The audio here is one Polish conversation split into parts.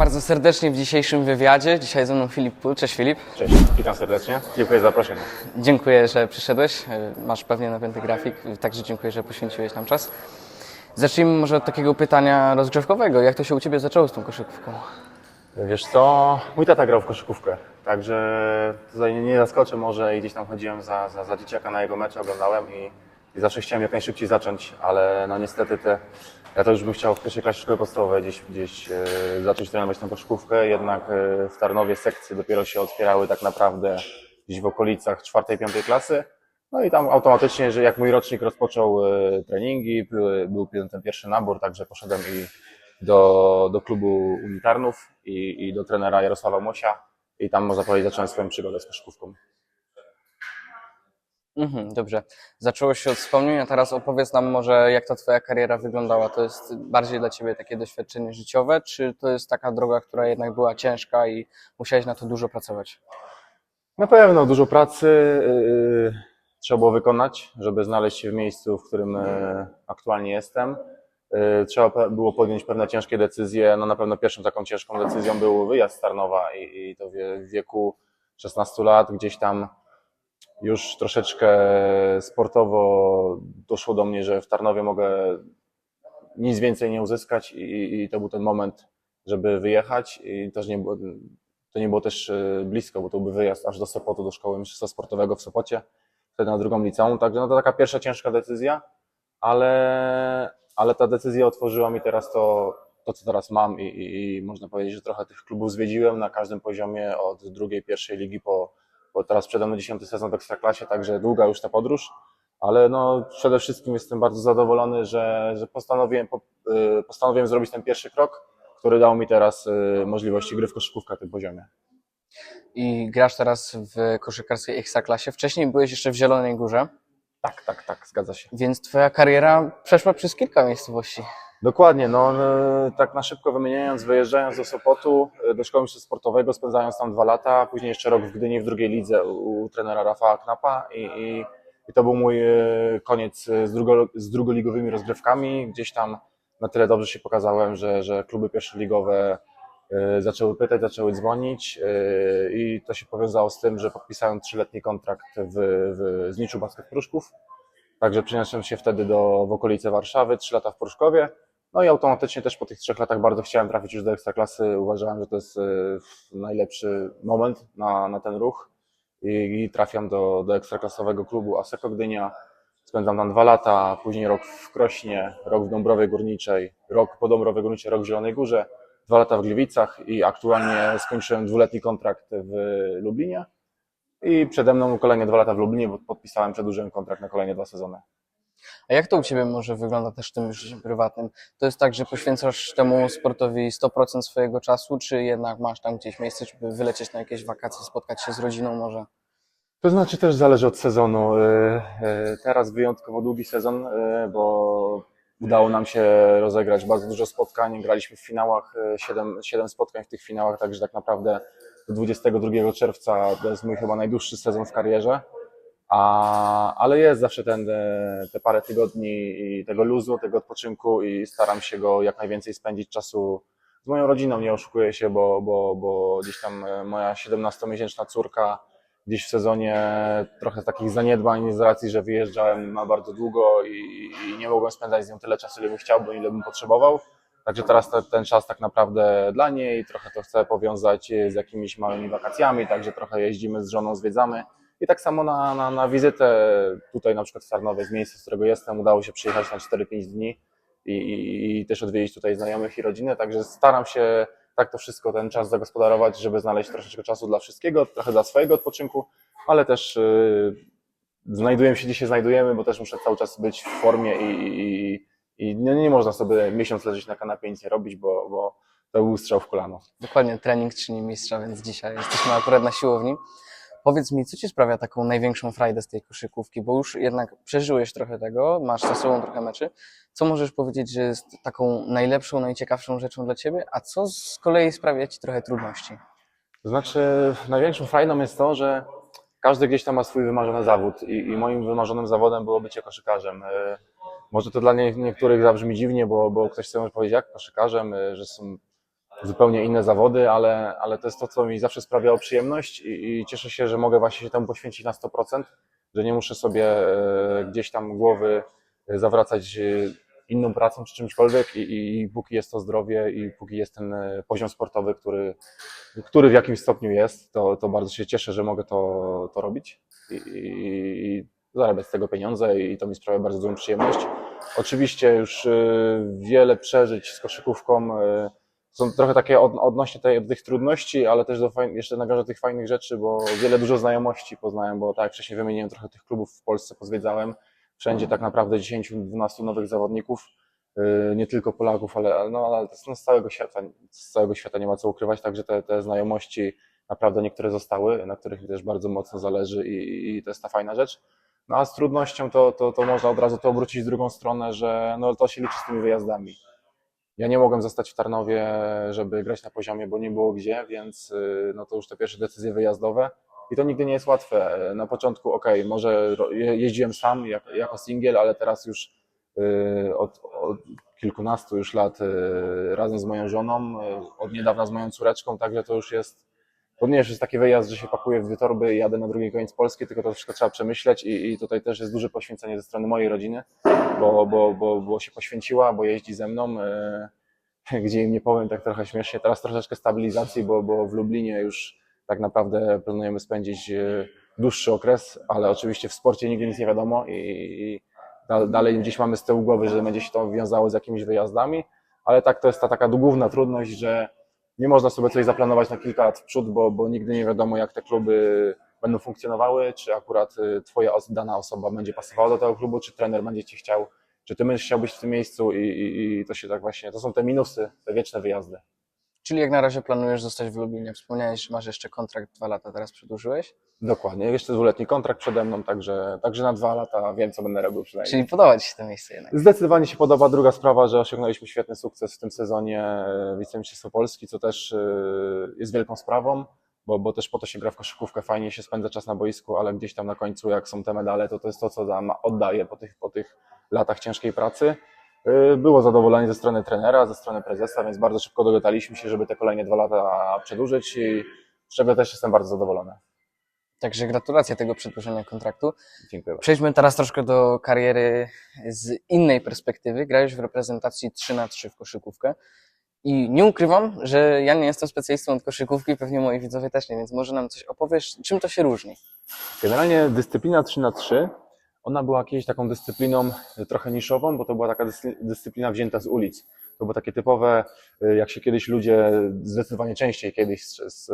bardzo serdecznie w dzisiejszym wywiadzie. Dzisiaj ze mną Filip Pól. Cześć Filip. Cześć, witam serdecznie. Dziękuję za zaproszenie. Dziękuję, że przyszedłeś. E, Masz pewnie napięty grafik, także dziękuję, że poświęciłeś nam czas. Zacznijmy może od takiego pytania rozgrzewkowego. Jak to się u Ciebie zaczęło z tą koszykówką? Wiesz co, mój tata grał w koszykówkę, także tutaj nie zaskoczę może i gdzieś tam chodziłem za, za, za dzieciaka na jego mecze, oglądałem i, i zawsze chciałem jak najszybciej zacząć, ale no niestety te, ja to już bym chciał w pierwszej klasie szkoły podstawowej gdzieś, gdzieś e, zacząć trenować tą koszykówkę, jednak e, w Tarnowie sekcje dopiero się otwierały tak naprawdę gdzieś w okolicach czwartej, piątej klasy. No i tam automatycznie, że jak mój rocznik rozpoczął e, treningi, były, był ten pierwszy nabór, także poszedłem i do, do klubu unitarnów i, i do trenera Jarosława Mosia i tam można powiedzieć zacząłem swoją przygodę z koszykówką. Mhm, dobrze. Zaczęło się od wspomnień, a teraz opowiedz nam może, jak ta Twoja kariera wyglądała. To jest bardziej dla Ciebie takie doświadczenie życiowe, czy to jest taka droga, która jednak była ciężka i musiałeś na to dużo pracować? Na pewno dużo pracy yy, trzeba było wykonać, żeby znaleźć się w miejscu, w którym yy, aktualnie jestem. Yy, trzeba było podjąć pewne ciężkie decyzje. No na pewno pierwszą taką ciężką decyzją był wyjazd z Tarnowa i, to w wieku 16 lat gdzieś tam już troszeczkę sportowo doszło do mnie, że w Tarnowie mogę nic więcej nie uzyskać i, i to był ten moment, żeby wyjechać i też nie było, to nie było też e, blisko, bo to był wyjazd aż do Sopotu, do szkoły mistrzostwa sportowego w Sopocie, wtedy na drugą liceum, także no to taka pierwsza ciężka decyzja, ale, ale ta decyzja otworzyła mi teraz to, to co teraz mam i, i, i można powiedzieć, że trochę tych klubów zwiedziłem na każdym poziomie od drugiej, pierwszej ligi po, bo teraz przede mną dziesiąty sezon w Ekstraklasie, także długa już ta podróż, ale no przede wszystkim jestem bardzo zadowolony, że, że postanowiłem, po, y, postanowiłem zrobić ten pierwszy krok, który dał mi teraz y, możliwości gry w koszykówkę na tym poziomie. I grasz teraz w koszykarskiej ekstraklasie. Wcześniej byłeś jeszcze w Zielonej Górze, Tak, tak, tak, zgadza się. więc Twoja kariera przeszła przez kilka miejscowości. Dokładnie, no y, tak na szybko wymieniając, wyjeżdżając do Sopotu, y, do szkoły sportowego, spędzając tam dwa lata, później jeszcze rok w Gdyni w drugiej lidze u, trenera Rafała Knapa i, i, i to był mój y, koniec z, drugo, z drugoligowymi rozgrywkami. Gdzieś tam na tyle dobrze się pokazałem, że, że kluby pierwszoligowe zaczęły pytać, zaczęły dzwonić i to się powiązało z tym, że podpisałem trzyletni kontrakt w, w Zniczu Basket Pruszków. Także przeniosłem się wtedy do, w okolice Warszawy, trzy lata w Pruszkowie. No i automatycznie też po tych trzech latach bardzo chciałem trafić już do Ekstraklasy. Uważałem, że to jest y, najlepszy moment na, na ten ruch i, i trafiam do, do ekstraklasowego klubu Aseko Gdynia. Spędzam tam dwa lata, później rok w Krośnie, rok w Dąbrowie Górniczej, rok po Dąbrowie Górniczej, rok w Zielonej Górze, dwa lata w Gliwicach i aktualnie skończyłem dwuletni kontrakt w Lublinie. I przede mną kolejne dwa lata w Lublinie, bo podpisałem, przedłużyłem kontrakt na kolejne dwa sezony. A jak to u Ciebie może wygląda też w tym życiu prywatnym? To jest tak, że poświęcasz temu sportowi 100% swojego czasu, czy jednak masz tam gdzieś miejsce, żeby wylecieć na jakieś wakacje, spotkać się z rodziną może? To znaczy też zależy od sezonu. Y, y, Teraz wyjątkowo długi sezon, y, bo udało nam się rozegrać bardzo dużo spotkań. Graliśmy w finałach, 7, 7 spotkań w tych finałach, także tak naprawdę do 22 czerwca to jest mój chyba najdłuższy sezon w karierze. A, ale jest zawsze ten, e, te parę tygodni i tego luzu, tego odpoczynku i staram się go jak najwięcej spędzić czasu z moją rodziną. Nie oszukuję się, bo, bo, bo gdzieś tam e, moja 17-miesięczna córka gdzieś w sezonie trochę takich zaniedbań z racji, że wyjeżdżałem na bardzo długo i, i nie mogłem spędzać z nią tyle czasu, ile bym chciał, ile bym potrzebował. Także teraz te, ten czas tak naprawdę dla niej, trochę to chcę powiązać z jakimiś małymi wakacjami, także trochę jeździmy z żoną, zwiedzamy. I tak samo na, na, na wizytę tutaj na przykład w Tarnowie, z miejsca, z którego jestem, udało się przyjechać na 4-5 dni i, i, i też odwiedzić tutaj znajomych i rodzinę, także staram się tak to wszystko, ten czas zagospodarować, żeby znaleźć troszeczkę czasu dla wszystkiego, trochę dla swojego odpoczynku, ale też yy, znajdujemy się, gdzie się znajdujemy, bo też muszę cały czas być w formie i, i, i nie, nie można sobie miesiąc leżeć na kanapie i nic nie robić, bo, bo to był strzał w kolano. Dokładnie, trening czyni mistrza, więc dzisiaj jesteśmy akurat na siłowni. Powiedz mi, co Ci sprawia taką największą frajdę z tej koszykówki, bo już jednak przeżyłeś trochę tego, masz za sobą trochę meczy. Co możesz powiedzieć, że jest taką najlepszą, najciekawszą rzeczą dla Ciebie, a co z kolei sprawia Ci trochę trudności? To znaczy, największą frajdą jest to, że każdy gdzieś tam ma swój wymarzony zawód i, i moim wymarzonym zawodem było bycie koszykarzem. E, Może to dla nie, niektórych zabrzmi dziwnie, bo, bo ktoś może powiedzieć, jak koszykarzem, e, że są zupełnie inne zawody, ale, ale to jest to, co mi zawsze sprawiało przyjemność i, i cieszę się, że mogę właśnie się temu poświęcić na 100%, że nie muszę sobie e, gdzieś tam głowy e, zawracać e, inną pracą czy czymśkolwiek i, i, i póki jest to zdrowie i póki jest ten poziom sportowy, który, który w jakimś stopniu jest, to, to bardzo się cieszę, że mogę to, to robić i, i, zarabiać z tego pieniądze i to mi sprawia bardzo dużą przyjemność. Oczywiście już wiele przeżyć z koszykówką są trochę takie od, odnośnie tej, tych trudności, ale też do fajn, jeszcze nawiążę do tych fajnych rzeczy, bo wiele dużo znajomości poznałem, bo tak jak wcześniej wymieniłem, trochę tych klubów w Polsce pozwiedzałem. Wszędzie tak naprawdę 10-12 nowych zawodników, y, nie tylko Polaków, ale, no, ale to są z całego świata, z całego świata nie ma co ukrywać, także te, te znajomości naprawdę niektóre zostały, na których mi też bardzo mocno zależy i, i to jest ta fajna rzecz. No a z trudnością to, to, to można od razu to obrócić w drugą stronę, że no, to się liczy z tymi wyjazdami. Ja nie mogłem zostać w Tarnowie, żeby grać na poziomie, bo nie było gdzie, więc y, no to już te pierwsze decyzje wyjazdowe. I to nigdy nie jest łatwe. Na początku, ok, może jeździłem sam jak, jako singiel, ale teraz już y, od, od kilkunastu już lat y, razem z moją żoną, od niedawna z moją córeczką, także to już jest to nie jest taki wyjazd, że się pakuję w dwie torby i jadę na drugi koniec Polski, tylko to wszystko trzeba przemyśleć i, i tutaj też jest duże poświęcenie ze strony mojej rodziny, bo, bo, bo, bo się poświęciła, bo jeździ ze mną, e, gdzie im nie powiem tak trochę śmiesznie. Teraz troszeczkę stabilizacji, bo, bo w Lublinie już tak naprawdę planujemy spędzić e, dłuższy okres, ale oczywiście w sporcie nigdy nic nie wiadomo i, i da- dalej gdzieś mamy z tyłu głowy, że będzie się to wiązało z jakimiś wyjazdami, ale tak to jest ta taka główna trudność, że nie można sobie coś zaplanować na kilka lat w przód, bo, bo nigdy nie wiadomo, jak te kluby będą funkcjonowały, czy akurat y, twoja dana osoba będzie pasowała do tego klubu, czy trener będzie cię chciał, czy ty będziesz chciał być w tym miejscu i, i, i to się tak właśnie, to są te minusy, te wieczne wyjazdy. Czyli jak na razie planujesz zostać w Lublinie. Wspomniałeś, że masz jeszcze kontrakt dwa lata, teraz przedłużyłeś. Dokładnie, jeszcze dwuletni kontrakt przede mną, także, także na dwa lata wiem, co będę robił przynajmniej. Czyli podoba Ci się to miejsce jednak. Zdecydowanie się podoba. Druga sprawa, że osiągnęliśmy świetny sukces w tym sezonie e, Wicemistrzostwo Polski, co też e, jest wielką sprawą, bo, bo też po to się gra w koszykówkę, fajnie się spędza czas na boisku, ale gdzieś tam na końcu, jak są te medale, to to jest to, co oddaje po tych, po tych latach ciężkiej pracy. E, Było zadowolenie ze strony trenera, ze strony prezesa, więc bardzo szybko dogadaliśmy się, żeby te kolejne dwa lata przedłużyć i z czego też jestem bardzo zadowolony. Także gratulacje tego przedłużenia kontraktu. Dziękuję bardzo. Przejdźmy teraz troszkę do kariery z innej perspektywy. Grałeś w reprezentacji 3 na 3 w koszykówkę. I nie ukrywam, że ja nie jestem specjalistą od koszykówki, pewnie moi widzowie też nie, więc może nam coś opowiesz, czym to się różni? Generalnie dyscyplina 3 na 3 ona była kiedyś taką dyscypliną y, trochę niszową, bo to była taka dyscy- dyscyplina wzięta z ulic. To było takie typowe, y, jak się kiedyś ludzie, zdecydowanie częściej kiedyś, z-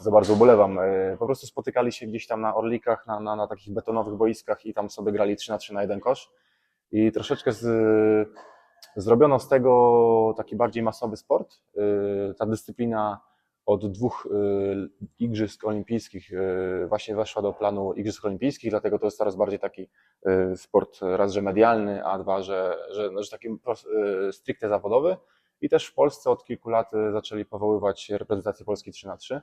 za bardzo ubolewam, y, po prostu spotykali się gdzieś tam na orlikach, na, na, na takich betonowych boiskach i tam sobie grali 3 na 3 na jeden kosz. I troszeczkę z, zrobiono z tego taki bardziej masowy sport. Ta dyscyplina od dwóch y, Igrzysk Olimpijskich y, właśnie weszła do planu Igrzysk Olimpijskich, dlatego to jest coraz bardziej taki y, sport raz, że medialny, a dwa, że, że, no, że taki stricte zawodowy. I też w Polsce od kilku lat zaczęli powoływać reprezentację Polski 3 na 3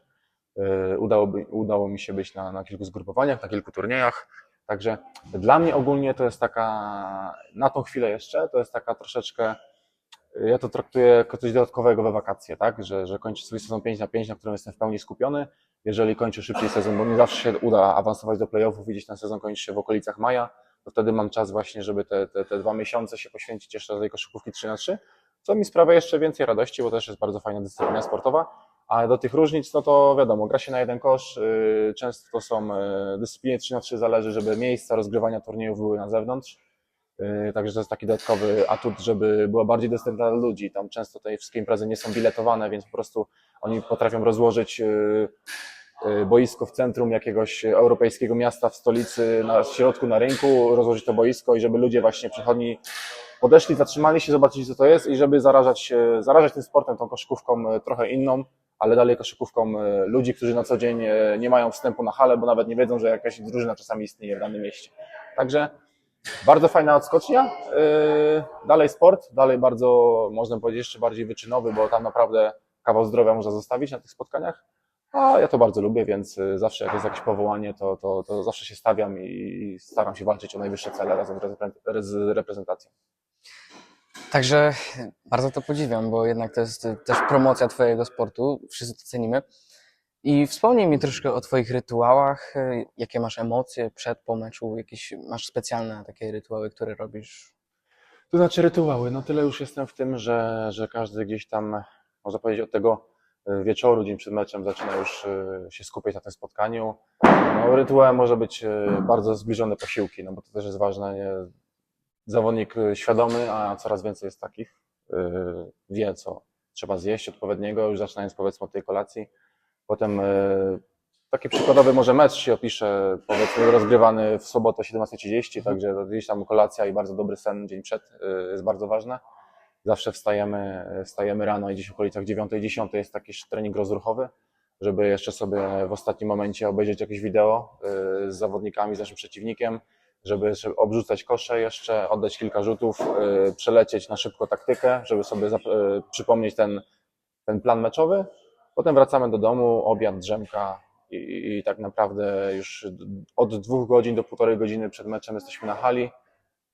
Y, Udało, udało mi się być na, na kilku zgrupowaniach, na kilku turniejach. Także dla mnie ogólnie to jest taka, na tą chwilę jeszcze, to jest taka troszeczkę ja to traktuję jako coś dodatkowego we wakacje, tak? Że, że kończę swój sezon 5 na 5, na którym jestem w pełni skupiony. Jeżeli kończę szybciej sezon, bo nie zawsze się uda awansować do playoffów, widzieć ten sezon kończy się w okolicach maja, to wtedy mam czas właśnie, żeby te, te, te dwa miesiące się poświęcić jeszcze do tej koszykówki 3 na 3 co mi sprawia jeszcze więcej radości, bo też jest bardzo fajna dyscyplina sportowa. A do tych różnic, no to wiadomo, gra się na jeden kosz, yy, często to są yy, dyscypliny 3 na 3 zależy, żeby miejsca rozgrywania turniejów były na zewnątrz. Yy, Także to jest taki dodatkowy atut, żeby była bardziej dostępna dla ludzi. Tam często te wszystkie imprezy nie są biletowane, więc po prostu oni potrafią rozłożyć yy, yy, boisko w centrum jakiegoś europejskiego miasta w stolicy, na środku na rynku, rozłożyć to boisko i żeby ludzie właśnie przychodni podeszli, zatrzymali się, zobaczyli co to jest i żeby zarażać, zarażać tym sportem, tą koszykówką e, trochę inną, ale dalej koszykówką e, ludzi, którzy na co dzień e, nie mają wstępu na halę, bo nawet nie wiedzą, że jakaś drużyna czasami istnieje w danym mieście. Także bardzo fajna odskocznia. Yy, Dalej sport, dalej bardzo, można powiedzieć, jeszcze bardziej wyczynowy, bo tam naprawdę kawał zdrowia można zostawić na tych spotkaniach. A ja to bardzo lubię, więc y, zawsze jak jest jakieś powołanie, to, to, to zawsze się stawiam i staram się walczyć o najwyższe cele razem z reprezent- z reprezentacją. Także bardzo to podziwiam, bo jednak to jest też promocja Twojego sportu, wszyscy to cenimy. I wspomnij mi troszkę o Twoich rytuałach, e, jakie masz emocje przed, po meczu, jakieś masz specjalne takie rytuały, które robisz. To znaczy rytuały, no tyle już jestem w tym, że, że każdy gdzieś tam, można powiedzieć, od tego y, wieczoru, dzień przed meczem zaczyna już y, się skupiać na tym spotkaniu. No, rytuałem może być y, bardzo zbliżone posiłki, no bo to też jest ważne. Nie? Zawodnik świadomy, a coraz więcej jest takich, wie co trzeba zjeść odpowiedniego, już zaczynając powiedzmy od tej kolacji. Potem y, taki przykładowy może mecz się opisze, powiedzmy rozgrywany w sobotę o 17.30, także gdzieś tam kolacja i bardzo dobry sen dzień przed y, jest bardzo ważne. Zawsze wstajemy, wstajemy rano i gdzieś w okolicach 9-10 jest taki trening rozruchowy, żeby jeszcze sobie w ostatnim momencie obejrzeć jakieś wideo y, z zawodnikami, z naszym przeciwnikiem, żeby obrzucać kosze jeszcze, oddać kilka rzutów, przelecieć na szybko taktykę, żeby sobie przypomnieć ten, ten plan meczowy. Potem wracamy do domu, obiad, drzemka i, i tak naprawdę już od dwóch godzin do półtorej godziny przed meczem jesteśmy na hali.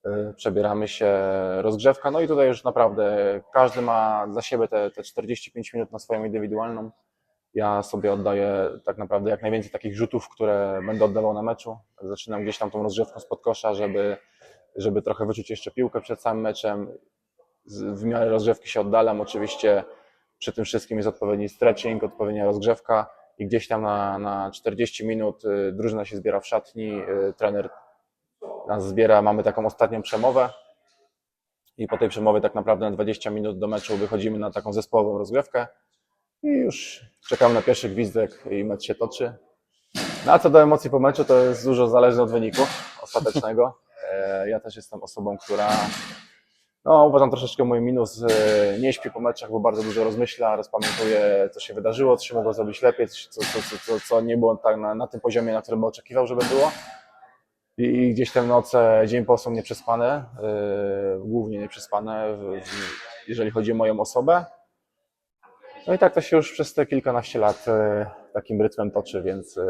y, Przebieramy się, rozgrzewka, no i tutaj już naprawdę każdy ma dla siebie te, te 45 minut na swoją indywidualną. Ja sobie oddaję tak naprawdę jak najwięcej takich rzutów, które będę oddawał na meczu. Zaczynam gdzieś tam tą rozgrzewką spod kosza, żeby, żeby trochę wyczuć jeszcze piłkę przed samym meczem. W miarę rozgrzewki się oddalam. Oczywiście przy tym wszystkim jest odpowiedni stretching, odpowiednia rozgrzewka i gdzieś tam na, na 40 minut y, drużyna się zbiera w szatni, y, trener nas zbiera, mamy taką ostatnią przemowę i po tej przemowie tak naprawdę na 20 minut do meczu wychodzimy na taką zespołową rozgrywkę i już czekamy na pierwszy gwizdek i mecz się toczy. No a co do emocji po meczu, to jest dużo zależne od wyniku ostatecznego. E, Ja też jestem osobą, która no, uważam troszeczkę mój minus, e, nie śpi po meczach, bo bardzo dużo rozmyśla, rozpamiętuje, co się wydarzyło, co się mogło zrobić lepiej, co, co, co, co, nie było tak na, na tym poziomie, na którym oczekiwał, żeby było. I, i gdzieś te noce, dzień po są nieprzespane, e, głównie nieprzespane, w, w, jeżeli chodzi o moją osobę. No i tak to się już przez te kilkanaście lat e, takim rytmem toczy, więc e,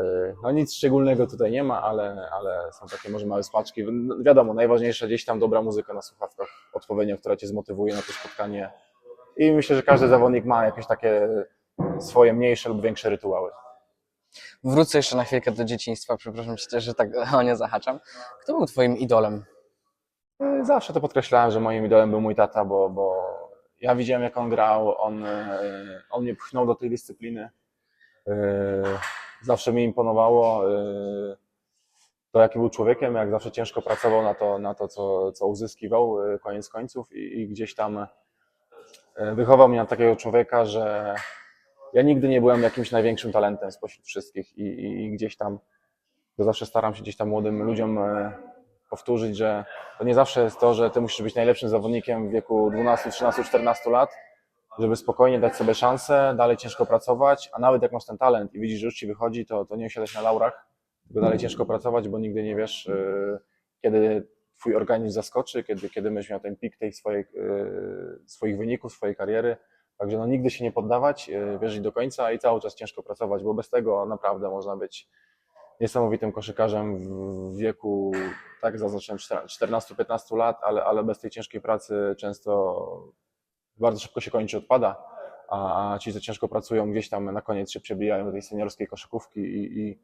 no nic szczególnego tutaj nie ma, ale, ale są takie może małe smaczki. No, wiadomo, najważniejsze gdzieś tam dobra muzyka na słuchawkach, odpowiednia, która cię zmotywuje na to spotkanie. I myślę, że każdy zawodnik ma jakieś takie swoje mniejsze lub większe rytuały. Wrócę jeszcze na chwilkę do dzieciństwa, przepraszam cię że tak o nie zahaczam. Kto był Twoim idolem? E, Zawsze to podkreślałem, że moim idolem był mój tata, bo, bo ja widziałem jak on grał, on, e, on mnie pchnął do tej dyscypliny. E, Zawsze mi imponowało e, to, jaki był człowiekiem, jak zawsze ciężko pracował na to, na to co, co uzyskiwał koniec końców. I, i gdzieś tam wychował mnie na takiego człowieka, że ja nigdy nie byłem jakimś największym talentem spośród wszystkich. I, i, i gdzieś tam to zawsze staram się gdzieś tam młodym ludziom powtórzyć, że to nie zawsze jest to, że ty musisz być najlepszym zawodnikiem w wieku 12, 13, 14 lat, żeby spokojnie dać sobie szansę, dalej ciężko pracować, a nawet jak masz ten talent i widzisz, że już ci wychodzi, to, to nie usiadać na laurach, tylko dalej ciężko pracować, bo nigdy nie wiesz, yy, kiedy twój organizm zaskoczy, kiedy, kiedy będziesz miał ten pik tej swojej, yy, swoich wyników, swojej kariery. Także no, nigdy się nie poddawać, yy, wierzyć do końca i cały czas ciężko pracować, bo bez tego naprawdę można być niesamowitym koszykarzem w wieku, tak zaznaczyłem, 14-15 lat, ale, ale bez tej ciężkiej pracy często bardzo szybko się kończy, odpada, a, ci, co ciężko pracują, gdzieś tam na koniec się przebijają do tej seniorskiej koszykówki i, i,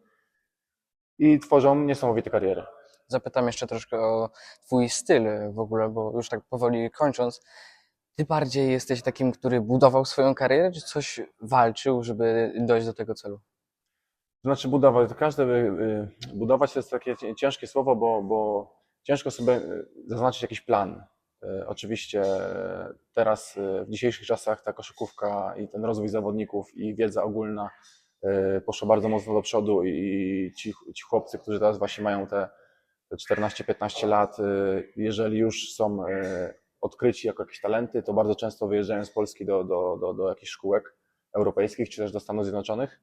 i tworzą niesamowite kariery. Zapytam jeszcze troszkę o Twój styl w ogóle, bo już tak powoli kończąc. Ty bardziej jesteś takim, który budował swoją karierę, czy coś walczył, żeby dojść do tego celu? Znaczy budować, to każde, y, y, budować to jest takie ciężkie słowo, bo, bo ciężko sobie y, zaznaczyć jakiś plan. Oczywiście teraz w dzisiejszych czasach ta koszykówka i ten rozwój zawodników i wiedza ogólna poszła bardzo mocno do przodu i ci, ci chłopcy, którzy teraz właśnie mają te, te 14-15 lat, jeżeli już są odkryci jako jakieś talenty, to bardzo często wyjeżdżają z Polski do, do, do, do jakichś szkółek europejskich czy też do Stanów Zjednoczonych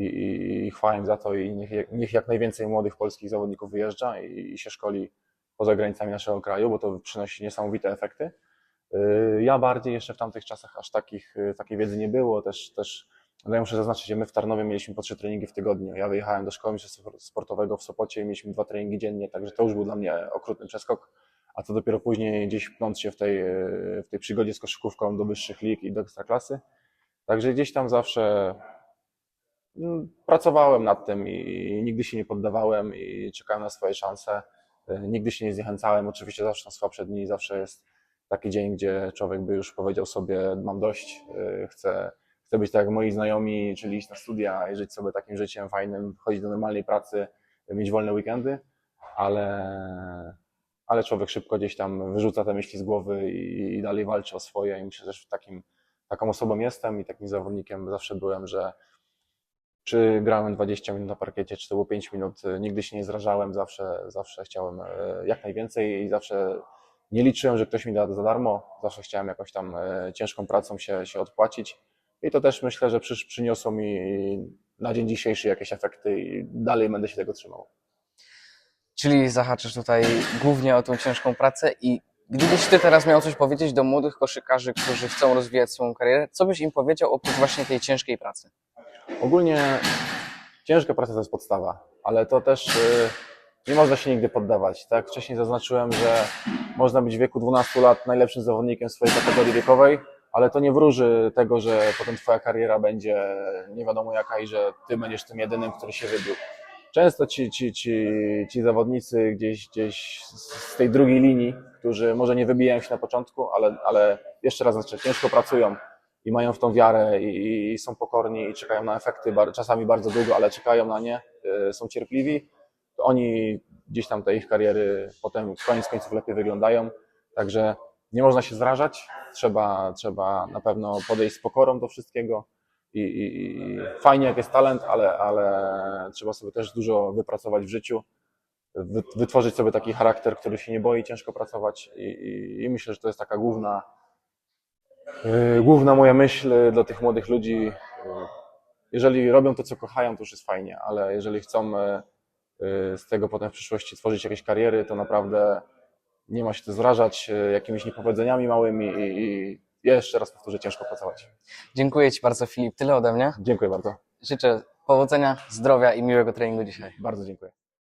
i, i, i chwałę im za to i niech, niech jak najwięcej młodych polskich zawodników wyjeżdża i, i się szkoli poza granicami naszego kraju, bo to przynosi niesamowite efekty. Yy, Ja bardziej jeszcze w tamtych czasach aż takich, yy, takiej wiedzy nie było. Też, też no ja muszę zaznaczyć, że my w Tarnowie mieliśmy po trzy treningi w tygodniu. Ja wyjechałem do szkoły mistrzostwa sportowego w Sopocie i mieliśmy dwa treningi dziennie, także to już był dla mnie okrutny przeskok. a to dopiero później gdzieś pnąc się w tej, e, w tej przygodzie z koszykówką do wyższych lig i do ekstraklasy. Także gdzieś tam zawsze pracowałem nad tym i, nigdy się nie poddawałem i czekałem na swoje szanse. E, Nigdy się nie zniechęcałem. Oczywiście zawsze są słabsze dni, zawsze jest taki dzień, gdzie człowiek by już powiedział sobie, mam dość, e, chcę, chcę być tak jak moi znajomi, czyli iść na studia i żyć sobie takim życiem fajnym, chodzić do normalnej pracy, mieć wolne weekendy, ale, ale człowiek szybko gdzieś tam wyrzuca te myśli z głowy i, i dalej walczy o swoje i myślę, że takim, taką osobą jestem i takim zawodnikiem zawsze byłem, że czy grałem 20 minut na parkiecie, czy to było 5 minut, nigdy się nie zrażałem, zawsze, zawsze chciałem e, jak najwięcej i zawsze nie liczyłem, że ktoś mi da za darmo, zawsze chciałem jakoś tam e, ciężką pracą się, się odpłacić. I to też myślę, że przy, przyniosło mi na dzień dzisiejszy jakieś efekty i dalej będę się tego trzymał. Czyli zahaczysz tutaj głównie o tą ciężką pracę i gdybyś ty teraz miał coś powiedzieć do młodych koszykarzy, którzy chcą rozwijać swoją karierę, co byś im powiedział oprócz właśnie tej ciężkiej pracy? Ogólnie ciężka praca to jest podstawa, ale to też y, nie można się nigdy poddawać. Tak wcześniej zaznaczyłem, że można być w wieku 12 lat najlepszym zawodnikiem swojej kategorii wiekowej, ale to nie wróży tego, że potem twoja kariera będzie nie wiadomo jaka i że ty będziesz tym jedynym, który się wybił. Często ci, ci, ci, ci zawodnicy gdzieś, gdzieś z tej drugiej linii, którzy może nie wybijają się na początku, ale, ale jeszcze raz znaczy, ciężko pracują i mają w tą wiarę i, i są pokorni i czekają na efekty, czasami bardzo długo, ale czekają na nie, y, są cierpliwi, to oni gdzieś tam te ich kariery potem koniec końców lepiej wyglądają. Także nie można się zrażać, trzeba, trzeba na pewno podejść z pokorą do wszystkiego. I, i, i fajnie, jak jest talent, ale, ale trzeba sobie też dużo wypracować w życiu, wy, wytworzyć sobie taki charakter, który się nie boi ciężko pracować. I, i, i myślę, że to jest taka główna, Yy, Główna moja myśl do tych młodych ludzi, yy, jeżeli robią to, co kochają, to już jest fajnie, ale jeżeli chcą yy, z tego potem w przyszłości tworzyć jakieś kariery, to naprawdę nie ma się co zrażać jakimiś niepowodzeniami małymi i, i jeszcze raz powtórzę, ciężko pracować. Dziękuję Ci bardzo Filip, tyle ode mnie. Dziękuję bardzo. Życzę powodzenia, zdrowia i miłego treningu dzisiaj. Bardzo dziękuję.